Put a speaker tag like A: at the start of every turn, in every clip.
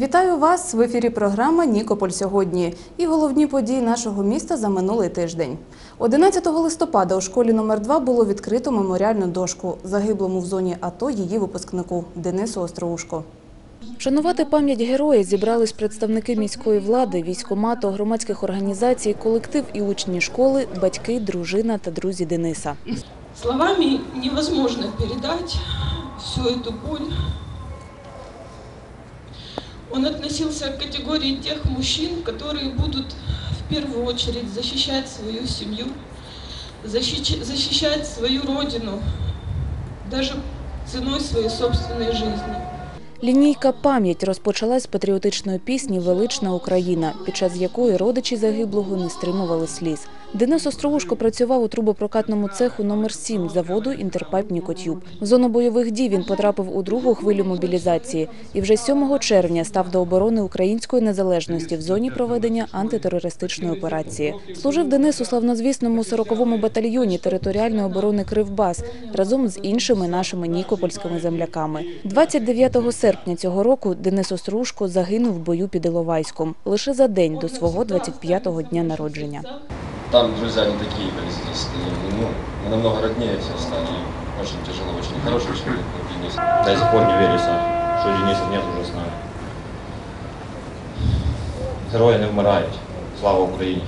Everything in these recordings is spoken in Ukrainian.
A: Вітаю вас в ефірі програма Нікополь сьогодні і головні події нашого міста за минулий тиждень. 11 листопада у школі номер 2 було відкрито меморіальну дошку загиблому в зоні АТО її випускнику Денису Остроушко. Вшанувати пам'ять героя зібрались представники міської влади, військомату, громадських організацій, колектив і учні школи, батьки, дружина та друзі Дениса.
B: Словами невозможно передать всю эту боль. Он относился к категории тех мужчин, которые будут в первую очередь защищать свою семью, защищ- защищать свою родину, даже ценой своей собственной жизни.
A: Лінійка «Пам'ять» розпочалась з патріотичної пісні «Велична Україна», під час якої родичі загиблого не стримували сліз. Денис Остроушко працював у трубопрокатному цеху номер 7 заводу «Інтерпайп Нікотюб». В зону бойових дій він потрапив у другу хвилю мобілізації і вже 7 червня став до оборони української незалежності в зоні проведення антитерористичної операції. Служив Денис у славнозвісному 40-му батальйоні територіальної оборони Кривбас разом з іншими нашими нікопольськими земляками. 29 серпня цього року Денис Острушко загинув в бою під Іловайськом лише за день до свого 25-го дня народження
C: Там друзья не такие были здесь. И, ну, мы намного роднее все стали. Очень тяжело, очень хороший человек был Денис.
D: До сих пор не верится, що Дениса нет уже с нами. Герої не вмирають. Слава Україні!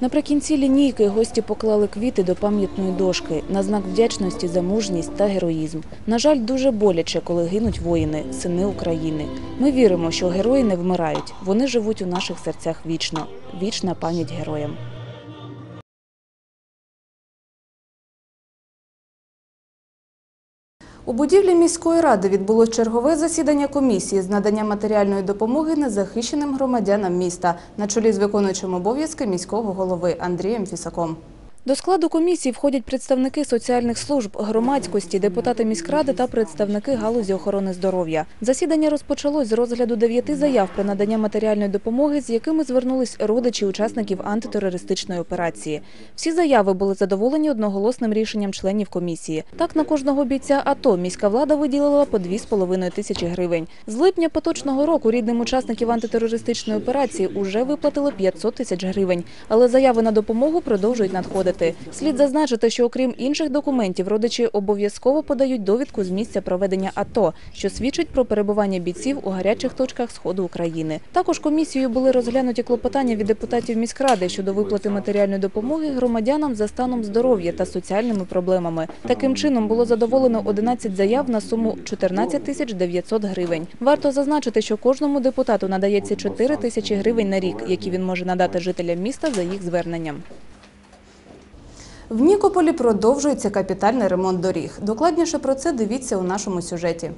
A: Наприкінці лінійки гості поклали квіти до пам'ятної дошки на знак вдячності за мужність та героїзм. На жаль, дуже боляче, коли гинуть воїни, сини України. Ми віримо, що герої не вмирають. Вони живуть у наших серцях вічно. Вічна пам'ять героям. У будівлі міської ради відбулось чергове засідання комісії з надання матеріальної допомоги незахищеним громадянам міста на чолі з виконуючим обов'язки міського голови Андрієм Фісаком. До складу комісії входять представники соціальних служб, громадськості, депутати міськради та представники галузі охорони здоров'я. Засідання розпочалось з розгляду дев'яти заяв про надання матеріальної допомоги, з якими звернулись родичі учасників антитерористичної операції. Всі заяви були задоволені одноголосним рішенням членів комісії. Так, на кожного бійця АТО міська влада виділила по 2,5 тисячі гривень. З липня поточного року рідним учасників антитерористичної операції уже виплатили 500 тисяч гривень, але заяви на допомогу продовжують надходити. Слід зазначити, що окрім інших документів, родичі обов'язково подають довідку з місця проведення АТО, що свідчить про перебування бійців у гарячих точках сходу України. Також комісією були розглянуті клопотання від депутатів міськради щодо виплати матеріальної допомоги громадянам за станом здоров'я та соціальними проблемами. Таким чином було задоволено 11 заяв на суму 14 тисяч 900 гривень. Варто зазначити, що кожному депутату надається 4 тисячі гривень на рік, які він може надати жителям міста за їх зверненням. В Нікополі продовжується капітальний ремонт доріг. Докладніше про це дивіться у нашому сюжеті.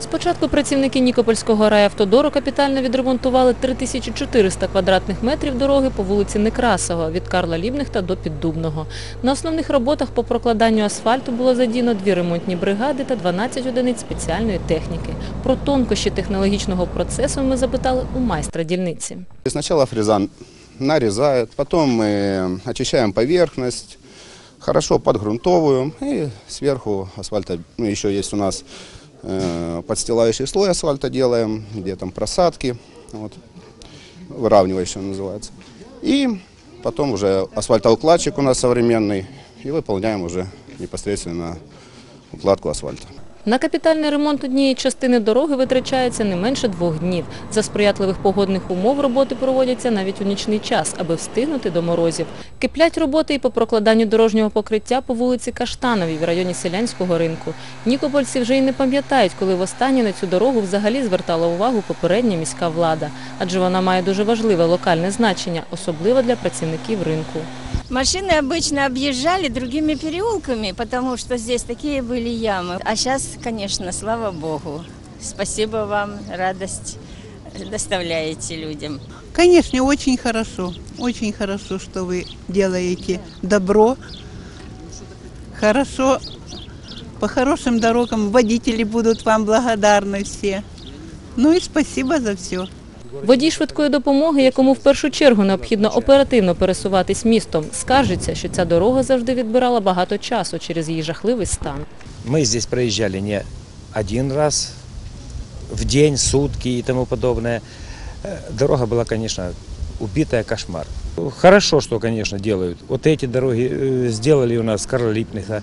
E: Спочатку працівники Нікопольського райавтодору капітально відремонтували 3400 квадратних метрів дороги по вулиці Некрасова від Карла Лібнихта до Піддубного. На основних роботах по прокладанню асфальту було задіяно дві ремонтні бригади та 12 одиниць спеціальної техніки. Про тонкощі технологічного процесу ми запитали у майстра дільниці.
F: Сначала фрезан нарезает, потом мы очищаем поверхность, хорошо подгрунтовываем и сверху асфальта, ну еще есть у нас э, подстилающий слой асфальта делаем, где там просадки, вот, выравнивающий называется. И потом уже асфальтоукладчик у нас современный и выполняем уже непосредственно укладку асфальта.
E: На капітальний ремонт однієї частини дороги витрачається не менше двох днів. За сприятливих погодних умов роботи проводяться навіть у нічний час, аби встигнути до морозів. Киплять роботи і по прокладанню дорожнього покриття по вулиці Каштановій в районі Селянського ринку. Нікопольці вже й не пам'ятають, коли востаннє на цю дорогу взагалі звертала увагу попередня міська влада, адже вона має дуже важливе локальне значення, особливо для працівників ринку.
G: Машины обычно объезжали другими переулками, потому что здесь такие были ямы. А сейчас, конечно, слава богу. Спасибо вам, радость доставляете людям.
H: Конечно, очень хорошо. Очень хорошо, что вы делаете добро. Хорошо. По хорошим дорогам водители будут вам благодарны все. Ну и спасибо за все.
E: Водій швидкої допомоги, якому в першу чергу необхідно оперативно пересуватись містом, скаржиться, що ця дорога завжди відбирала багато часу через її жахливий стан.
I: Мы здесь проезжали не один раз, в день, сутки и тому подобное. Э, Дорога была, конечно, убитая кошмар. Хорошо, что, конечно, делают. Вот эти дороги э, сделали у нас Карла Липниха, э,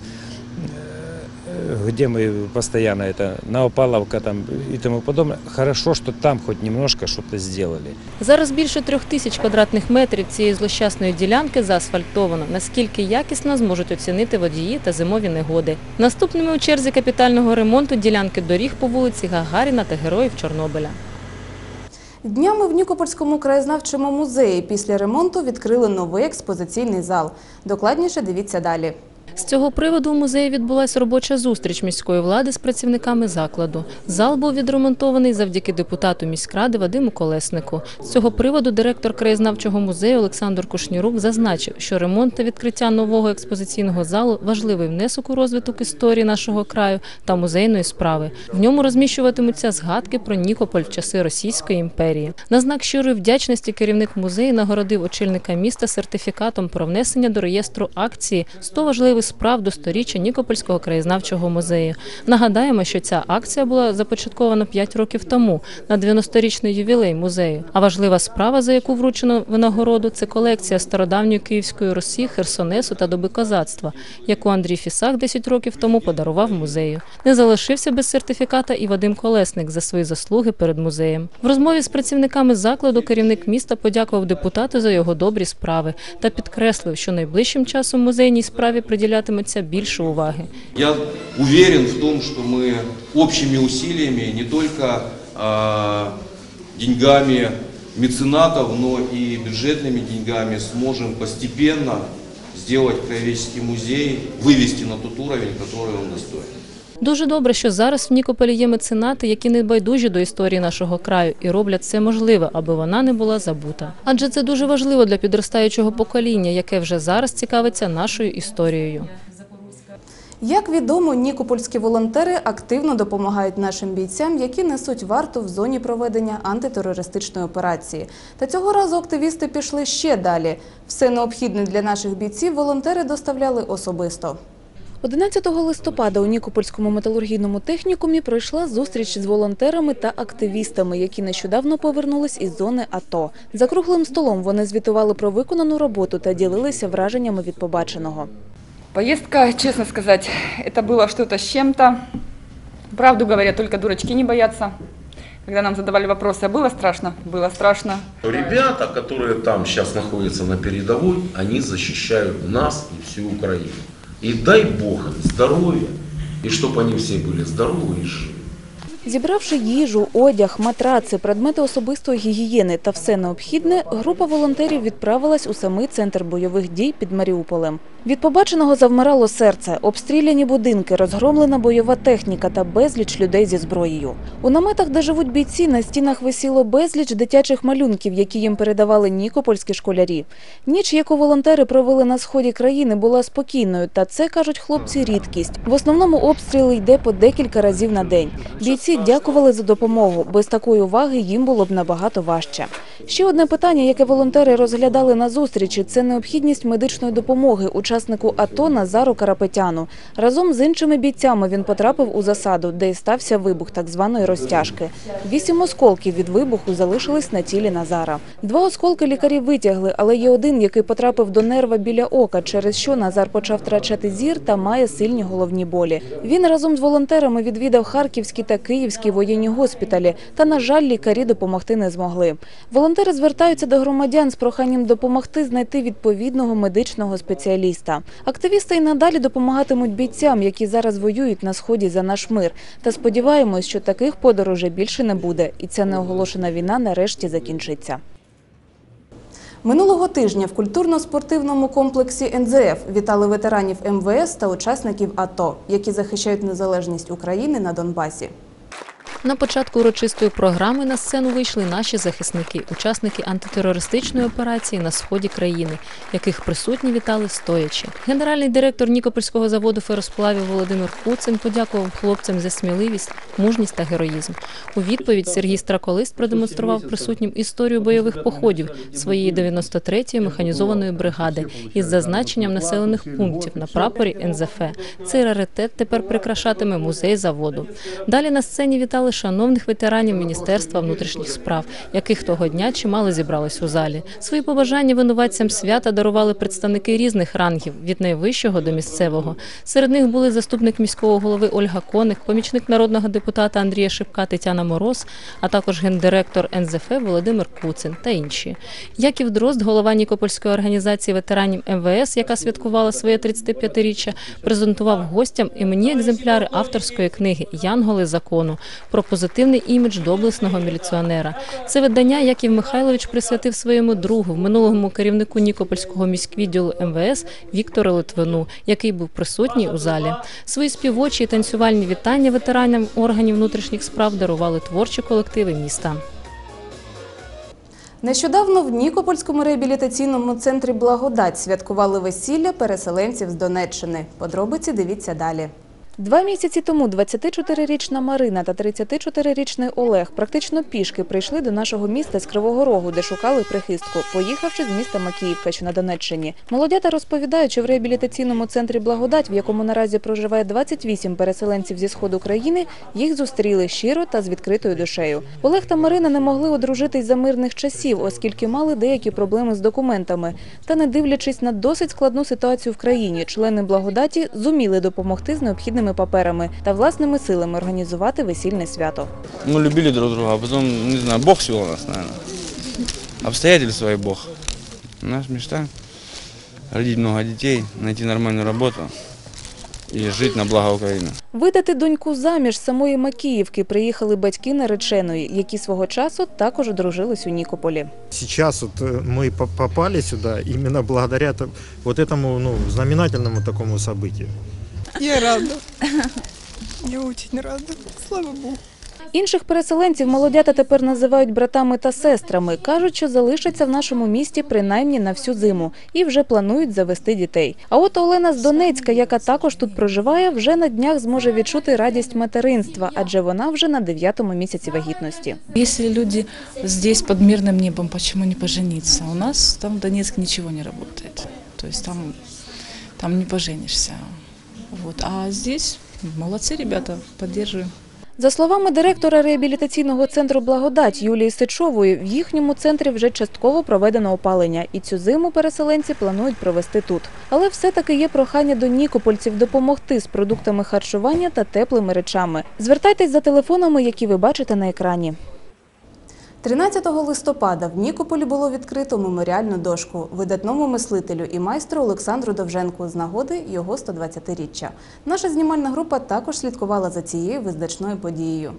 I: где мы постоянно это, Новопавловка там и тому подобное. Хорошо, что там хоть немножко что-то сделали.
E: Зараз більше трьох тисяч квадратних метрів цієї злощасної ділянки заасфальтовано. Наскільки якісно зможуть оцінити водії та зимові негоди. Наступними у черзі капітального ремонту ділянки доріг по вулиці Гагаріна та Героїв Чорнобиля.
A: Днями в Нікопольському краєзнавчому музеї після ремонту відкрили новий експозиційний зал. Докладніше дивіться далі.
E: З цього приводу у музеї відбулася робоча зустріч міської влади з працівниками закладу. Зал був відремонтований завдяки депутату міськради Вадиму Колеснику. З цього приводу директор краєзнавчого музею Олександр Кушнірук зазначив, що ремонт та відкриття нового експозиційного залу важливий внесок у розвиток історії нашого краю та музейної справи. В ньому розміщуватимуться згадки про Нікополь в часи Російської імперії. На знак щирої вдячності керівник музею нагородив очільника міста сертифікатом про внесення до реєстру акції «100 важливих справ до сторіччя Нікопольського краєзнавчого музею. Нагадаємо, що ця акція була започаткована 5 років тому на 90-річний ювілей музею. А важлива справа, за яку вручено винагороду, це колекція стародавньої Київської Русі, Херсонесу та доби козацтва, яку Андрій Фісак 10 років тому подарував музею. Не залишився без сертифіката і Вадим Колесник за свої заслуги перед музеєм. В розмові з працівниками закладу керівник міста подякував депутату за його добрі справи та підкреслив, що найближчим часом музейній справі приділятиметься більше уваги.
J: Я уверен в том, что мы общими усилиями, не только а, деньгами меценатов, но и бюджетными деньгами сможем постепенно сделать краеведческий музей, вывести на тот уровень, который он достоин.
E: Дуже добре, що зараз в Нікополі є меценати, які не байдужі до історії нашого краю і роблять все можливе, аби вона не була забута. Адже це дуже важливо для підростаючого покоління, яке вже зараз цікавиться нашою історією.
A: Як відомо, нікопольські волонтери активно допомагають нашим бійцям, які несуть варту в зоні проведення антитерористичної операції. Та цього разу активісти пішли ще далі. Все необхідне для наших бійців волонтери доставляли особисто. 11 листопада у Нікопольському металургійному технікумі пройшла зустріч з волонтерами та активістами, які нещодавно повернулись із зони АТО. За круглим столом вони звітували про виконану роботу та ділилися враженнями від побаченого.
K: Поездка, честно сказать, это было что-то с чем-то. Правду говоря, только дурачки не боятся. Когда нам задавали вопросы, а было страшно? Было страшно.
L: Ребята, которые там сейчас находятся на передовой, они защищают нас и всю Украину. И дай Бог им здоровья, и чтобы они все были здоровы и живы.
A: Зібравши їжу, одяг, матраци, предмети особистої гігієни та все необхідне, група волонтерів відправилась у самий центр бойових дій під Маріуполем. Від побаченого завмирало серце, обстріляні будинки, розгромлена бойова техніка та безліч людей зі зброєю. У наметах, де живуть бійці, на стінах висіло безліч дитячих малюнків, які їм передавали нікопольські школярі. Ніч, яку волонтери провели на сході країни, була спокійною, та це, кажуть хлопці, рідкість. В основному обстріли йде по декілька разів на день. Бійці дякували за допомогу. Без такої уваги їм було б набагато важче. Ще одне питання, яке волонтери розглядали на зустрічі, це необхідність медичної допомоги учаснику АТО Назару Карапетяну. Разом з іншими бійцями він потрапив у засаду, де і стався вибух так званої розтяжки. Вісім осколків від вибуху залишились на тілі Назара. Два осколки лікарі витягли, але є один, який потрапив до нерва біля ока, через що Назар почав втрачати зір та має сильні головні болі. Він разом з волонтерами відвідав харківські та київські воєнні госпіталі, та, на жаль, лікарі допомогти не змогли. Волонтери звертаються до громадян з проханням допомогти знайти відповідного медичного спеціаліста. Активісти й надалі допомагатимуть бійцям, які зараз воюють на сході за наш мир. Та сподіваємось, що таких подорожей більше не буде, і ця неоголошена війна нарешті закінчиться. Минулого тижня в культурно-спортивному комплексі НЗФ вітали ветеранів МВС та учасників АТО, які захищають незалежність України на Донбасі.
E: На початку урочистої програми на сцену вийшли наші захисники, учасники антитерористичної операції на сході країни, яких присутні вітали стоячи. Генеральний директор Нікопольського заводу феросплавів Володимир Куцин подякував хлопцям за сміливість, мужність та героїзм. У відповідь Сергій Страколист продемонстрував присутнім історію бойових походів своєї 93-ї механізованої бригади із зазначенням населених пунктів на прапорі НЗФ. Цей раритет тепер прикрашатиме музей заводу. Далі на сцені вітали привітали шановних ветеранів Міністерства внутрішніх справ, яких того дня чимало зібралось у залі. Свої побажання винуватцям свята дарували представники різних рангів від найвищого до місцевого. Серед них були заступник міського голови Ольга Коник, помічник народного депутата Андрія Шипка Тетяна Мороз, а також гендиректор НЗФ Володимир Куцин та інші. Яків Дрозд, голова Нікопольської організації ветеранів МВС, яка святкувала своє 35-річчя, презентував гостям іменні екземпляри авторської книги Янголи закону про позитивний імідж доблесного міліціонера. Це видання Яків Михайлович присвятив своєму другу, минулому керівнику Нікопольського міськвідділу МВС Віктору Литвину, який був присутній у залі. Свої співочі і танцювальні вітання ветеранам органів внутрішніх справ дарували творчі колективи міста.
A: Нещодавно в Нікопольському реабілітаційному центрі Благодать святкували весілля переселенців з Донеччини. Подробиці дивіться далі. Два місяці тому 24-річна Марина та 34-річний Олег практично пішки прийшли до нашого міста з Кривого Рогу, де шукали прихистку, поїхавши з міста Макіївка, що на Донеччині. Молодята розповідають, що в реабілітаційному центрі Благодать, в якому наразі проживає 28 переселенців зі сходу країни, їх зустріли щиро та з відкритою душею. Олег та Марина не могли одружитись за мирних часів, оскільки мали деякі проблеми з документами. Та не дивлячись на досить складну ситуацію в країні, члени благодаті зуміли допомогти з необхідними паперами та власними силами організувати весільне свято.
M: Мы любили друг друга, а потом, не знаю, Бог свел нас, наверное. Обстоятельства и Бог. Наша мечта – родить много детей, найти нормальную работу и жить на благо Украины.
A: Видати доньку заміж з самої Макіївки приїхали батьки нареченої, які свого часу також одружились у Нікополі.
N: Сейчас вот э, мы по- попали сюда именно благодаря то- вот этому ну, знаменательному такому событию.
O: Я рада. Я очень рада. Слава Богу.
A: Інших переселенців молодята тепер називають братами та сестрами. Кажуть, що залишаться в нашому місті принаймні на всю зиму і вже планують завести дітей. А от Олена з Донецька, яка також тут проживає, вже на днях зможе відчути радість материнства, адже вона вже на дев'ятому місяці вагітності.
P: Если люди здесь под мирным небом, почему не пожениться? У нас там в Донецке ничего не работает. То там, там не поженишься. Вот. А здесь молодцы ребята, поддерживаем.
A: За словами директора реабілітаційного центру Благодать Юлії Сичової, в їхньому центрі вже частково проведено опалення, і цю зиму переселенці планують провести тут. Але все-таки є прохання до нікопольців допомогти з продуктами харчування та теплими речами. Звертайтесь за телефонами, які ви бачите на екрані. 13 листопада в Нікополі було відкрито меморіальну дошку видатному мислителю і майстру Олександру Довженку з нагоди його 120-річчя. Наша знімальна група також слідкувала за цією визначною подією.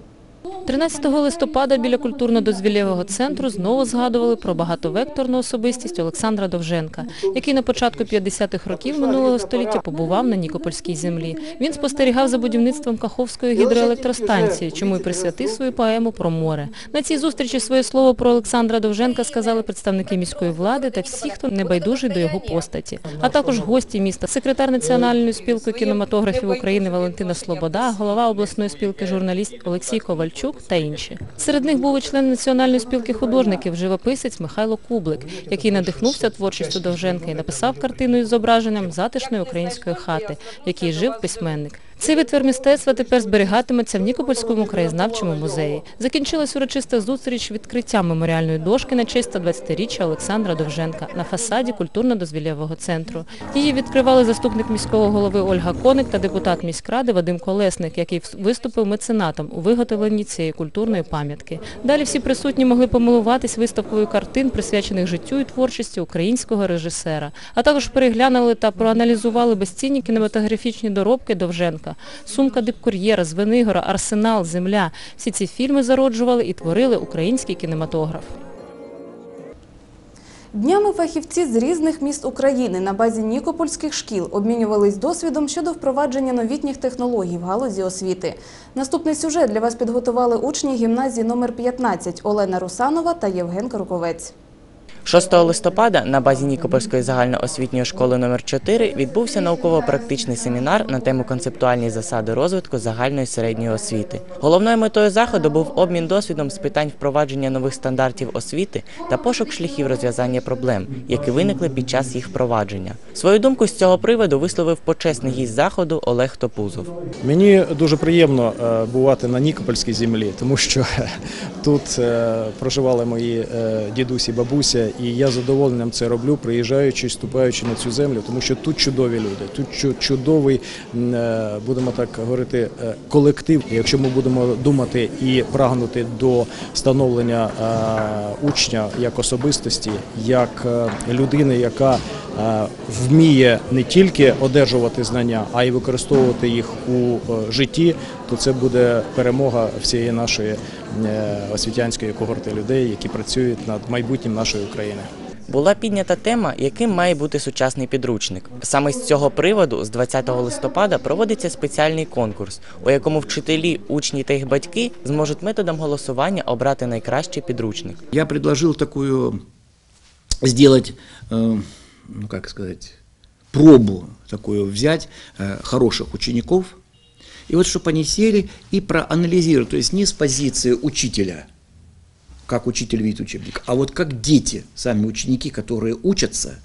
E: 13 листопада біля культурно-дозвілєвого центру знову згадували про багатовекторну особистість Олександра Довженка, який на початку 50-х років минулого століття побував на Нікопольській землі. Він спостерігав за будівництвом Каховської гідроелектростанції, чому й присвятив свою поему про море. На цій зустрічі своє слово про Олександра Довженка сказали представники міської влади та всі, хто небайдужий до його постаті, а також гості міста, секретар Національної спілки кінематографів України Валентина Слобода, голова обласної спілки журналістів Олексій Ковальчук та інші. Серед них був і член Національної спілки художників, живописець Михайло Кублик, який надихнувся творчістю Довженка і написав картину із зображенням затишної української хати, в якій жив письменник. Цей витвір мистецтва тепер зберігатиметься в Нікопольському краєзнавчому музеї. Закінчилась урочиста зустріч відкриття меморіальної дошки на честь 120-річчя Олександра Довженка на фасаді культурно-дозвілєвого центру. Її відкривали заступник міського голови Ольга Коник та депутат міськради Вадим Колесник, який виступив меценатом у виготовленні цієї культурної пам'ятки. Далі всі присутні могли помилуватись виставкою картин, присвячених життю і творчості українського режисера, а також переглянули та проаналізували безцінні кінематографічні доробки Довженка. Сумка дипкур'єра, Звенигора, Арсенал, Земля. Всі ці фільми зароджували і творили український кінематограф.
A: Днями фахівці з різних міст України на базі нікопольських шкіл обмінювались досвідом щодо впровадження новітніх технологій в галузі освіти. Наступний сюжет для вас підготували учні гімназії номер 15 Олена Русанова та Євген Карковець.
Q: 6 листопада на базі Нікопольської загальноосвітньої школи номер 4 відбувся науково-практичний семінар на тему концептуальні засади розвитку загальної середньої освіти. Головною метою заходу був обмін досвідом з питань впровадження нових стандартів освіти та пошук шляхів розв'язання проблем, які виникли під час їх впровадження. Свою думку з цього приводу висловив почесний гість заходу Олег Топузов.
R: Мені дуже приємно е, бувати на Нікопольській землі, тому що тут е, проживали мої е, дідусі, бабуся, і я задоволенням це роблю, приїжджаючи, ступаючи на цю землю, тому що тут чудові люди, тут чу- чудовий, е, будемо так говорити, е, колектив. Якщо ми будемо думати і прагнути до становлення е, учня як особистості, як людини, яка вміє не тільки одержувати знання, а й використовувати їх у житті, то це буде перемога всієї нашої освітянської когорти людей, які працюють над майбутнім нашої України.
Q: Була піднята тема, яким має бути сучасний підручник. Саме з цього приводу, з 20 листопада, проводиться спеціальний конкурс, у якому вчителі, учні та їх батьки зможуть методом голосування обрати найкращий підручник.
S: Я предложил такую сделать, э, ну как сказать, пробу такую взять э, хороших учеников, и вот чтобы они сели и проанализировали, то есть не с позиции учителя, как учитель видит учебник, а вот как дети, сами ученики, которые учатся,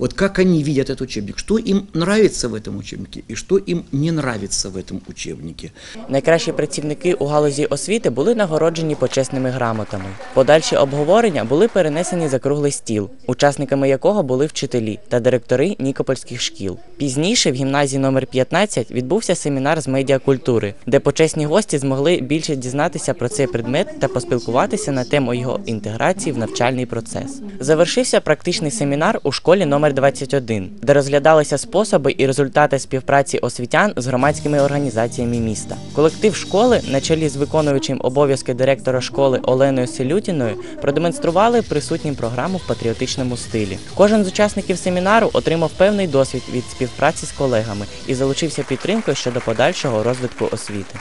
S: вот как они видят этот учебник, что им нравится в этом учебнике и что им не нравится в этом учебнике.
Q: Найкращі працівники у галузі освіти були нагороджені почесними грамотами. Подальші обговорення були перенесені за круглий стіл, учасниками якого були вчителі та директори нікопольських шкіл. Пізніше в гімназії номер 15 відбувся семінар з медіакультури, де почесні гості змогли більше дізнатися про цей предмет та поспілкуватися на тему його інтеграції в навчальний процес. Завершився практичний семінар у школі номер 21, де розглядалися способи і результати співпраці освітян з громадськими організаціями міста. Колектив школи, на чолі з виконуючим обов'язки директора школи Оленою Селютіною, продемонстрували присутнім програму в патріотичному стилі. Кожен з учасників семінару отримав певний досвід від співпраці з колегами і залучився підтримкою щодо подальшого розвитку освіти.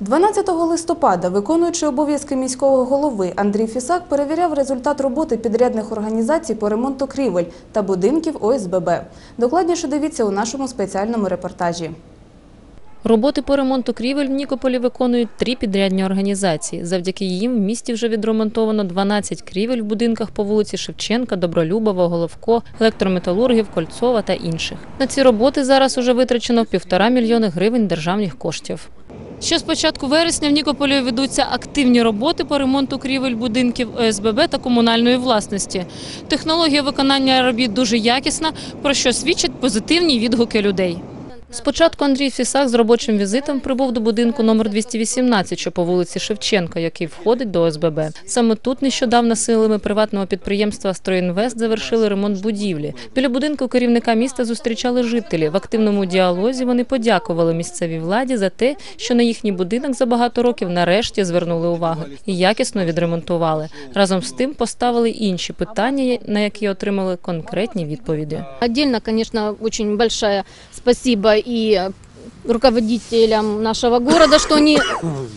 A: 12 листопада виконуючий обов'язки міського голови Андрій Фісак перевіряв результат роботи підрядних організацій по ремонту крівель та будинків ОСББ. Докладніше дивіться у нашому спеціальному репортажі.
E: Роботи по ремонту крівель в Нікополі виконують три підрядні організації. Завдяки їм в місті вже відремонтовано 12 крівель в будинках по вулиці Шевченка, Добролюбова, Головко, електрометалургів, Кольцова та інших. На ці роботи зараз уже витрачено півтора мільйони гривень державних коштів. Ще з початку вересня в Нікополі ведуться активні роботи по ремонту крівель будинків ОСББ та комунальної власності. Технологія виконання робіт дуже якісна, про що свідчать позитивні відгуки людей. Спочатку Андрій Фісак з робочим візитом прибув до будинку номер 218, що по вулиці Шевченка, який входить до ОСББ. Саме тут нещодавно силами приватного підприємства «Стройінвест» завершили ремонт будівлі. Біля будинку керівника міста зустрічали жителі. В активному діалозі вони подякували місцевій владі за те, що на їхній будинок за багато років нарешті звернули увагу і якісно відремонтували. Разом з тим поставили інші питання, на які отримали конкретні відповіді.
T: Отдельно, конечно, очень большое спасибо и руководителям нашего города, что они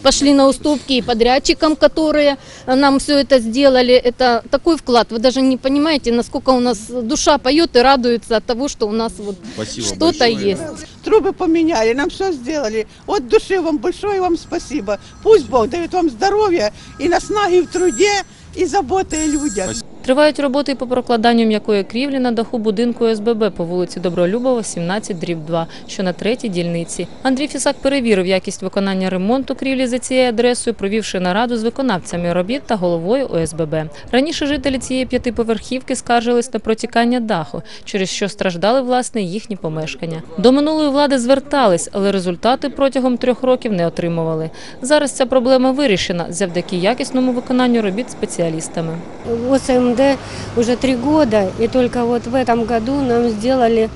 T: пошли на уступки, и подрядчикам, которые нам все это сделали. Это такой вклад. Вы даже не понимаете, насколько у нас душа поет и радуется от того, что у нас вот что-то есть.
H: Трубы поменяли, нам все сделали. От души вам большое вам спасибо. Пусть Бог дает вам здоровья и наснаги в труде, и заботы о людях.
E: Тривають роботи по прокладанню м'якої крівлі на даху будинку СББ по вулиці Добролюбова, 17, дріб 2, що на третій дільниці. Андрій Фісак перевірив якість виконання ремонту крівлі за цією адресою, провівши нараду з виконавцями робіт та головою ОСББ. Раніше жителі цієї п'ятиповерхівки скаржились на протікання даху, через що страждали власне їхні помешкання. До минулої влади звертались, але результати протягом трьох років не отримували. Зараз ця проблема вирішена завдяки якісному виконанню робіт спеціалістами.
U: ОСМД уже три года, и только вот в этом году нам сделали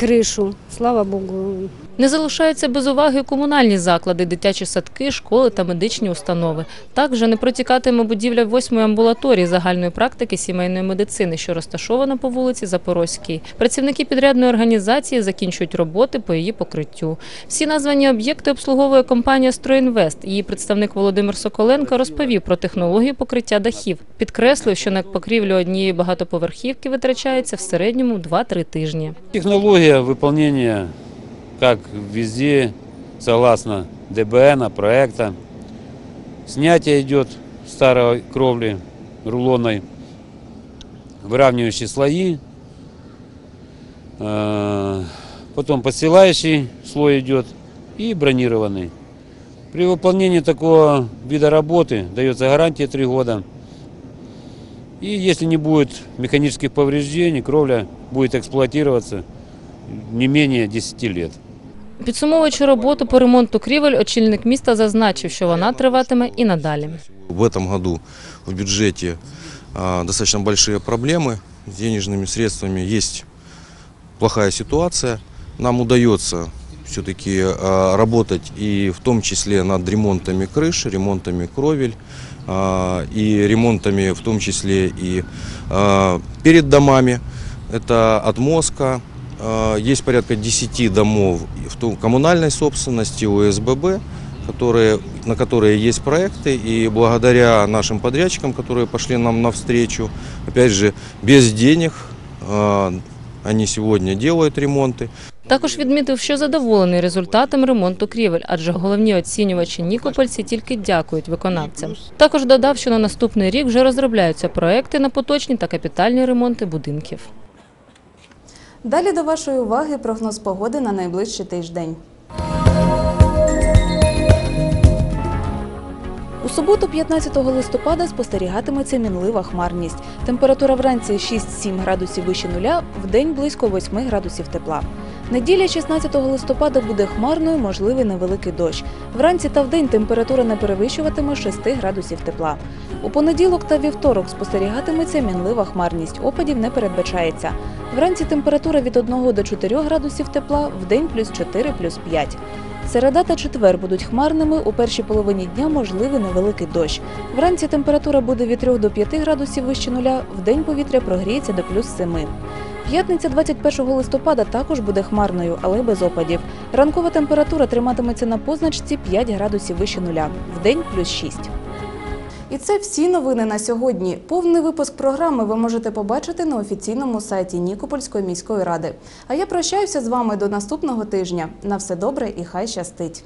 U: крышу. Слава Богу.
E: Не залишаються без уваги комунальні заклади, дитячі садки, школи та медичні установи. Також не протікатиме будівля восьмої амбулаторії загальної практики сімейної медицини, що розташована по вулиці Запорозькій. Працівники підрядної організації закінчують роботи по її покриттю. Всі названі об'єкти обслуговує компанія «Стройінвест». Її представник Володимир Соколенко розповів про технологію покриття дахів. Підкреслив, що на покрівлю однієї багатоповерхівки витрачається в середньому 2-3 тижні.
V: Выполнения, как везде, согласно ДБН, проекта. Снятие идет старой кровли рулонной, выравнивающие слои. Потом подстилающий слой идет и бронированный. При выполнении такого вида работы дается гарантия 3 года. И если не будет механических повреждений, кровля будет эксплуатироваться не менее 10 лет.
E: Підсумовуючи роботу по ремонту крівель, очільник міста зазначив, що вона триватиме і надалі.
W: В этом году в бюджете а, достаточно большие проблемы с денежными средствами. Есть плохая ситуация. Нам удается все-таки работать и в том числе над ремонтами крыш, ремонтами кровель а, и ремонтами в том числе и а, перед домами. Это отмостка. А, Есть порядка 10 домов в том- коммунальной собственности ОСББ, которые, на которые есть проекты, и благодаря нашим подрядчикам, которые пошли нам навстречу, опять же, без денег, а, они сегодня делают ремонты.
E: Також відмітив, що задоволений результатом ремонту крівель, адже головні оцінювачі Нікопольці тільки дякують виконавцям. Також додав, що на наступний рік вже розробляються проекти на поточні та капітальні ремонти будинків.
A: Далі до вашої уваги прогноз погоди на найближчий тиждень. У суботу, 15 листопада, спостерігатиметься мінлива хмарність. Температура вранці 6-7 градусів вище нуля, в день близько 8 градусів тепла. Неділя 16 листопада буде хмарною, можливий невеликий дощ. Вранці та вдень температура не перевищуватиме 6 градусів тепла. У понеділок та вівторок спостерігатиметься мінлива хмарність. Опадів не передбачається. Вранці температура від 1 до 4 градусів тепла, вдень плюс 4, плюс 5. Середа та четвер будуть хмарними. У першій половині дня можливий невеликий дощ. Вранці температура буде від 3 до 5 градусів вище нуля, В день повітря прогріється до плюс 7. П'ятниця 21 листопада також буде хмарною, але без опадів. Ранкова температура триматиметься на позначці 5 градусів вище нуля, В день плюс 6. І це всі новини на сьогодні. Повний випуск програми ви можете побачити на офіційному сайті Нікопольської міської ради. А я прощаюся з вами до наступного тижня. На все добре і хай щастить!